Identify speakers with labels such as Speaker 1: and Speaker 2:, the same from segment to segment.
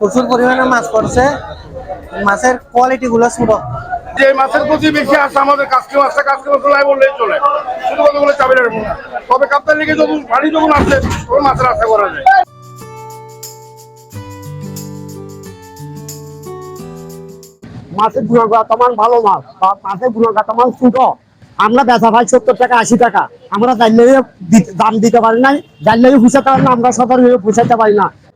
Speaker 1: প্রচুর পরিমাণে মাছ পড়ছে। মাছের কোয়ালিটি গুলো ছোট।
Speaker 2: যে মাছের প্রতি বেশি আসে আমাদের কাস্টমার কাস্টমার বললেই চলে। শুধু কথা বলে চাবি রাখব তবে কাপ্তান লিগে যখন পানি যখন আসছে তখন মাছের আশা করা যায়।
Speaker 3: মাছের গুণগত মান ভালো মাছ বা মাছের গুণগত মান ছোট। আমরা বেচা ভাই সত্তর টাকা আশি টাকা। আমরা জানলে দাম দিতে পারি না জানলে পুষাতে পারি না আমরা সবার পুষাতে পারি না।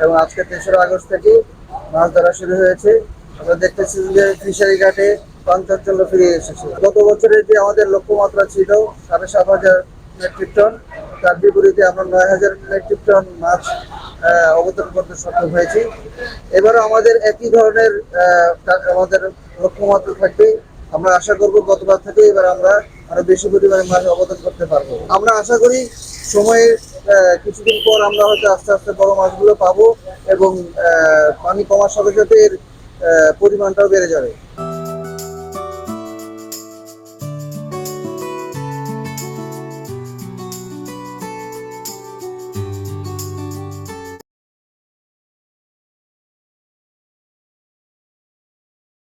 Speaker 1: এবং আজকে তেসরা আগস্ট থেকে মাছ ধরা শুরু হয়েছে। আমরা দেখতেছি যে ফিশারি ঘাটে পঞ্চাঞ্চল্য ফিরে এসেছে। গত বছরের যে আমাদের লক্ষ্যমাত্রা ছিল সাড়ে সাত হাজার মেট্রিক টন তার বিপরীতে আমরা নয় হাজার মেট্রিক টন মাছ অবতরণ করতে সক্ষম হয়েছি। এবারও আমাদের একই ধরনের আমাদের লক্ষ্যমাত্রা থাকবে। আমরা আশা করব গতবার থেকে এবার আমরা আরও বেশি পরিমাণে মাছ অবদান করতে পারব। আমরা আশা করি সময়ে আহ, কিছুদিন পর আমরা হয়তো আস্তে আস্তে বড় মাছগুলো পাবো এবং পানি কমার সাথে সাথে এর পরিমাণটাও বেড়ে যাবে।